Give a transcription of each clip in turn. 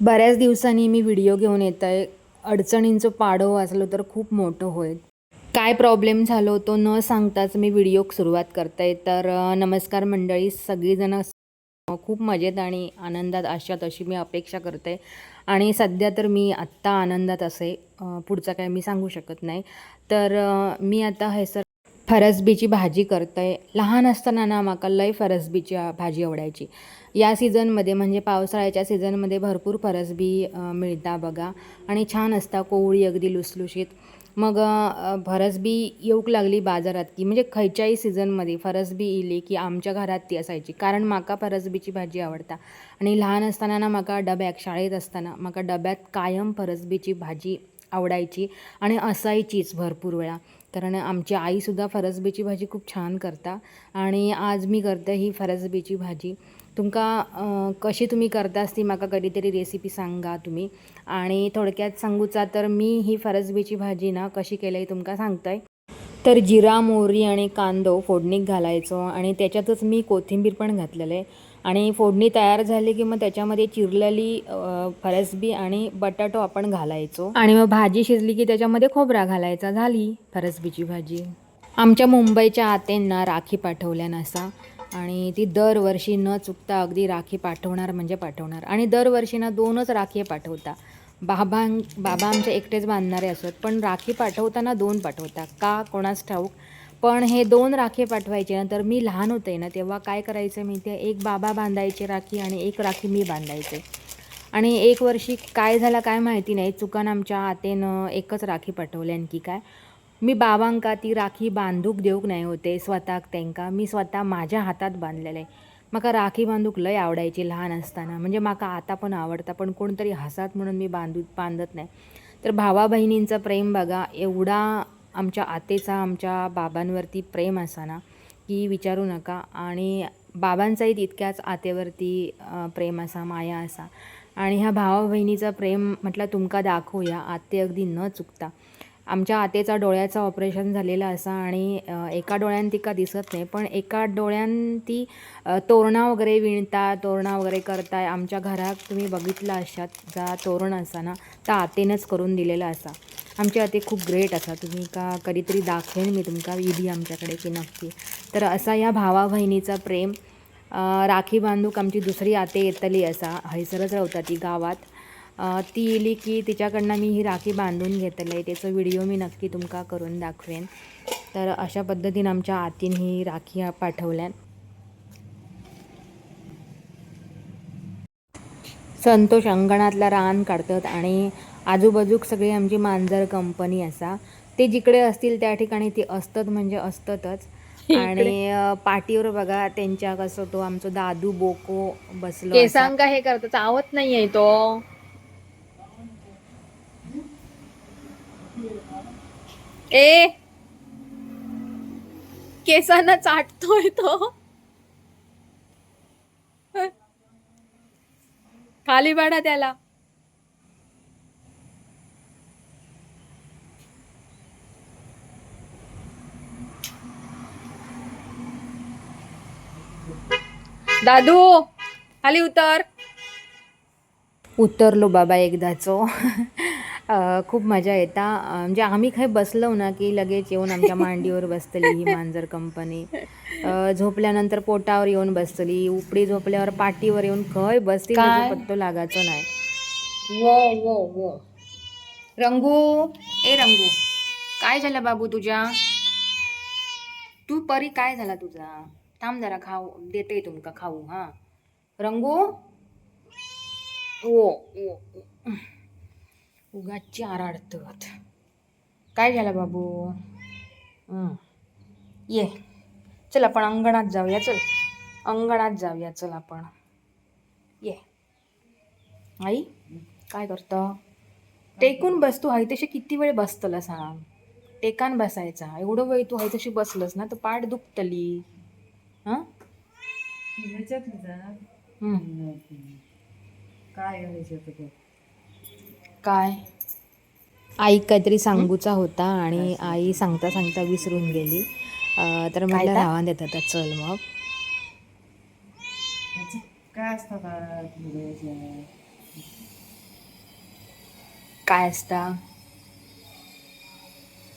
बऱ्याच दिवसांनी मी व्हिडिओ घेऊन येत आहे. अडचणींचं पाडो वाचलो तर खूप मोठं होईल. काय प्रॉब्लेम झालो तो न सांगताच मी व्हिडिओ सुरुवात करते. तर नमस्कार मंडळी सगळीजणं खूप मजेत आणि आनंदात अशात अशी मी अपेक्षा करते. आणि सध्या तर मी आत्ता आनंदात असे पुढचं काय मी सांगू शकत नाही. तर मी आता हे सर फरसबीची भाजी करते लहान असताना ना माका लय फरसबीची भाजी आवडायची. या सीझनमध्ये म्हणजे पावसाळ्याच्या सीझनमध्ये भरपूर फरसबी मिळता बघा. आणि छान असता कोवळी अगदी लुसलुशीत. मग फरसबी येऊक लागली बाजारात की म्हणजे खयच्याही सीझनमध्ये फरसबी इली की आमच्या घरात ती असायची. कारण माका फरसबीची भाजी आवडता. आणि लहान असताना ना माका डब्याक शाळेत असताना माका डब्यात कायम फरसबीची भाजी आवडायची. आणि असायचीच भरपूर वेळा. कारण आमची आईसुद्धा फरसबीची भाजी खूप छान करता. आणि आज मी करते ही फरसबीची भाजी. तुमका कशी तुम्ही करतास ती म्हाका कधीतरी रेसिपी सांगा तुम्ही. आणि थोडक्यात सांगूचा तर मी ही फरसबीची भाजी ना कशी केली तुमका सांगतंय. तर जिरा मोहरी आणि कांदो फोडणीक घालायचो आणि त्याच्यातच मी कोथिंबीर पण घातलेलं. आहे आणि फोडणी तयार झाली की मग त्याच्यामध्ये चिरलेली फरसबी आणि बटाटो आपण घालायचो. आणि मग भाजी शिजली की त्याच्यामध्ये खोबरा घालायचा. झाली फरसबीची भाजी. आमच्या मुंबईच्या आत्यांना राखी पाठवल्या नसा. आणि ती दरवर्षी न चुकता अगदी राखी पाठवणार म्हणजे पाठवणार. आणि दरवर्षी ना दोनच राखी पाठवता. बाबा बाबा आमचे एकटेच बांधणारे असत पण राखी पाठवताना दोन पाठवता. का? कोणास ठाऊक. पण हे दोन राखे पाठवायचे ना तर मी लहान होते ना तेव्हा काय करायचं मी ते एक बाबा बांधायचे राखी आणि एक राखी मी बांधायचे. आणि एक वर्षी काय झालं काय माहिती नाही चुकान आमच्या आतेनं एकच राखी पाठवली आणखी काय. मी बाबांका ती राखी बांधूक देऊक नाही होते स्वताक त्यांका. मी स्वतः माझ्या हातात बांधलेलं आहे म्हाका राखी बांधूक लय आवडायची लहान असताना. म्हणजे म्हाका आता पण आवडता पण कोणतरी हसात म्हणून मी बांधू बांधत नाही. तर भावा बहिणींचं प्रेम बघा एवढा आमच्या आतेचा आमच्या बाबांवरती प्रेम असा ना की विचारू नका. आणि बाबांचाही तितक्याच आतेवरती प्रेम असा माया असा. आणि ह्या भावा बहिणीचा प्रेम म्हटलं तुमका दाखवूया. आते अगदी न चुकता. आमच्या आतेचा डोळ्याचं ऑपरेशन झालेलं असा आणि एका डोळ्यान का दिसत नाही पण एका डोळ्यान ती तोरणा वगैरे विणता तोरणा वगैरे करताय. आमच्या घरात तुम्ही बघितलं अशात जा तोरण असा ना तर आतेनंच करून दिलेला असा. आमच्या आते खूप ग्रेट असा. तुम्ही का कधीतरी दाखवेन मी तुमका विधी आमच्याकडे की नक्की. तर असा या भावा बहिणीचा प्रेम राखी बांधूक आमची दुसरी आते येतली असा. हयसरच रावता ती गावात. ती येली की तिच्याकडनं मी ही राखी बांधून घेतले त्याचं व्हिडिओ मी नक्की तुमका करून दाखवेन. तर अशा पद्धतीनं आमच्या आतीन ही राखी पाठवल्यान. संतोष अंगणातला रान काढतात आणि आजूबाजूक सगळी आमची मांजर कंपनी असा. ते जिकडे असतील त्या ठिकाणी ते असतात म्हणजे असतातच. आणि पाठीवर बघा त्यांच्या कसं तो आमचा दादू बोको बसलो. केसांका हे करता चावत नाहीये तो. ए! केसांना चाटतोय तो. खाली पाडा त्याला. दादू खाली उतर. उतरलो बाबा एकदाचो. खूप मजा येता. म्हणजे आम्ही काही बसलो ना की लगेच येऊन आमच्या मांडीवर बसतली ही मांजर कंपनी. झोपल्यानंतर पोटावर येऊन बसतली उपडी झोपल्यावर पाठीवर येऊन खय काय? त्याचा पत्तो लागायचो नाही. वो वो वो. रंगू ए रंगू काय झालं बाबू तुझ्या? तू परी काय झाला तुझा? थांब जरा खाऊ देते तुमका खाऊ हां. रंगू? ओ ओ ओ. उगाची आराडतात. काय झालं बाबू? ये. चल आपण अंगणात जाऊया चल. अंगणात जाऊया चल आपण. ये. आई काय करतं? टेकून बस तू हाय तशी किती वेळ बसतला सांग टेकान बसायचा. एवढं वेळ तू हाय तशी बसलस ना तर पाठ दुखतली. हां? हं. काय? आई काहीतरी सांगूचा होता आणि आई सांगता सांगता विसरून गेली. तर ता? रावण देत आता चल मग. काय असतं काय असता?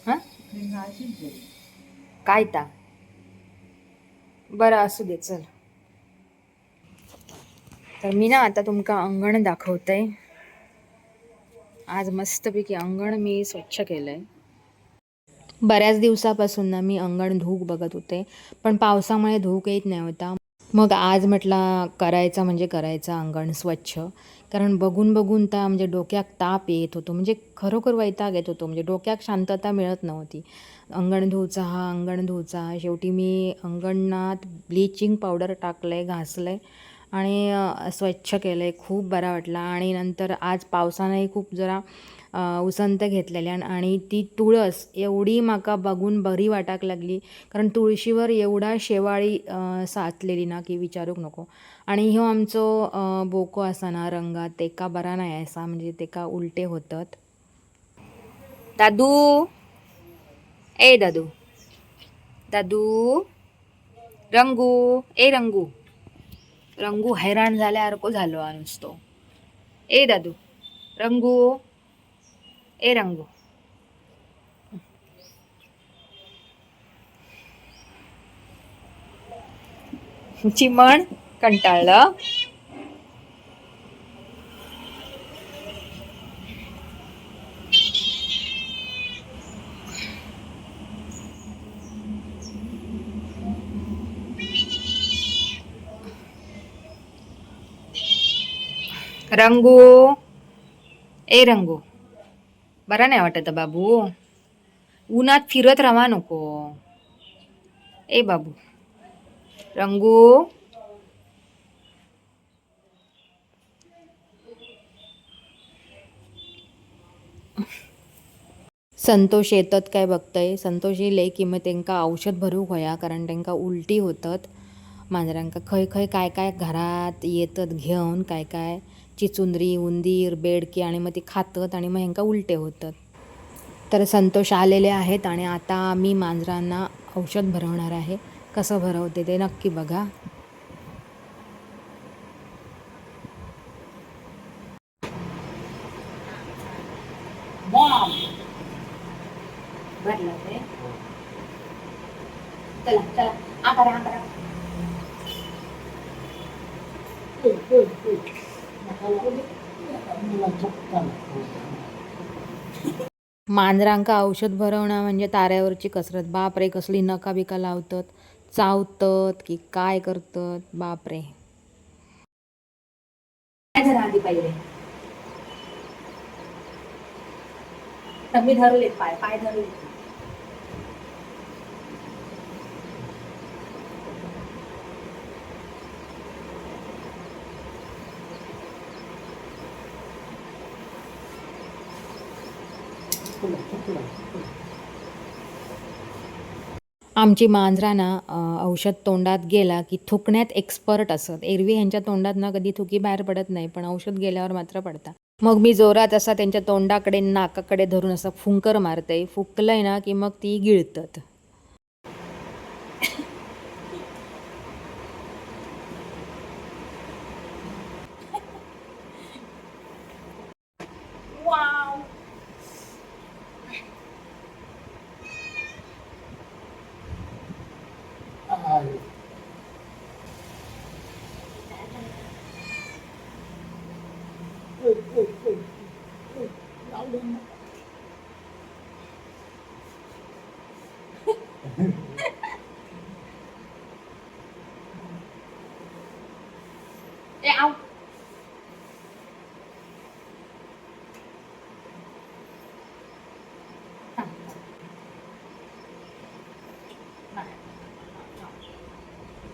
हां? काय ता? बरं असू दे चल. तर मी ना आता तुमका अंगण दाखवते आज मस्तपैकी अंगण मी स्वच्छ केलंय. बऱ्याच दिवसापासून ना मी अंगण धूक बघत होते पण पावसामुळे धूक येत नाही होता. मग आज म्हटला करायचा म्हणजे करायचा अंगण स्वच्छ. कारण बघून बघून तर म्हणजे डोक्यात ताप येत होतो म्हणजे खरोखर वैताग येत होतो म्हणजे डोक्यात शांतता मिळत नव्हती. अंगण धुचा हा अंगण धुचा शेवटी मी अंगणात ब्लिचिंग पावडर टाकलं आहे घासलं आहे आणि स्वच्छ केलं आहे खूप बरा वाटला. आणि नंतर आज पावसानंही खूप जरा उसंत घेतलेल्यान आणि ती तुळस एवढी म्हाका बघून बरी वाटाक लागली. कारण तुळशीवर एवढा शेवाळी साचलेली ना की विचारूक नको. आणि ह्यो आमचो बोको आसा ना रंगात तेका बरा नाही असा. म्हणजे तेका उलटे होतात. दादू! ए दादू दादू रंगू ए रंगू रंगू हैराण झाल्यासारखं झालो हा नुसतो ए दादू रंगू ए रंगू चिमण कंटाळलं रंगू ए रंगू बरा नाही वाटत बाबू उन्हात फिरत राहा नको ए बाबू रंगू संतोष येतात काय बघतंय? संतोष येले की मग तेंका औषध भरूक होया कारण तेंका उलटी होतात. मांजरांका खंय खंय काय काय घरात येतात घेऊन काय काय? चिचुंदरी उंदीर बेडकी आणि मग ती खातात आणि मग ह्यांका उलटे होतात. तर संतोष आलेले आहेत आणि आता मी मांजरांना औषध भरवणार आहे. कसं भरवते ते नक्की बघा. चला चला. आकारा आकारा मांजरांका औषध भरवणं म्हणजे ताऱ्यावरची कसरत. बापरे कसली नका बिका लावतात. चावतात की काय करतात? बापरे. काय मी धरले पाय पाय धरले. आमची मांजरा ना औषध तोंडात गेला की थुकण्यात एक्सपर्ट असत. एरवी ह्यांच्या तोंडात ना कधी थुकी बाहेर पडत नाही पण औषध गेल्यावर मात्र पडतात मग मी जोरात असा त्यांच्या तोंडाकडे नाकाकडे धरून असं फुंकर मारते. फुकलंय ना की मग ती गिळतात.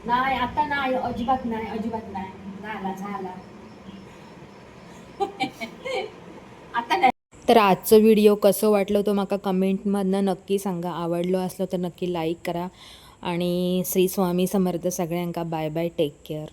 नाही आता नाही अजिबात नाही अजिबात नाही झाला झाला आता नाही तर आजचो व्हिडिओ कसं वाटलं तो म्हाका कमेंटमधनं नक्की सांगा. आवडलो असलो तर नक्की लाईक करा. आणि श्री स्वामी समर्थ सगळ्यांका बाय बाय टेक केअर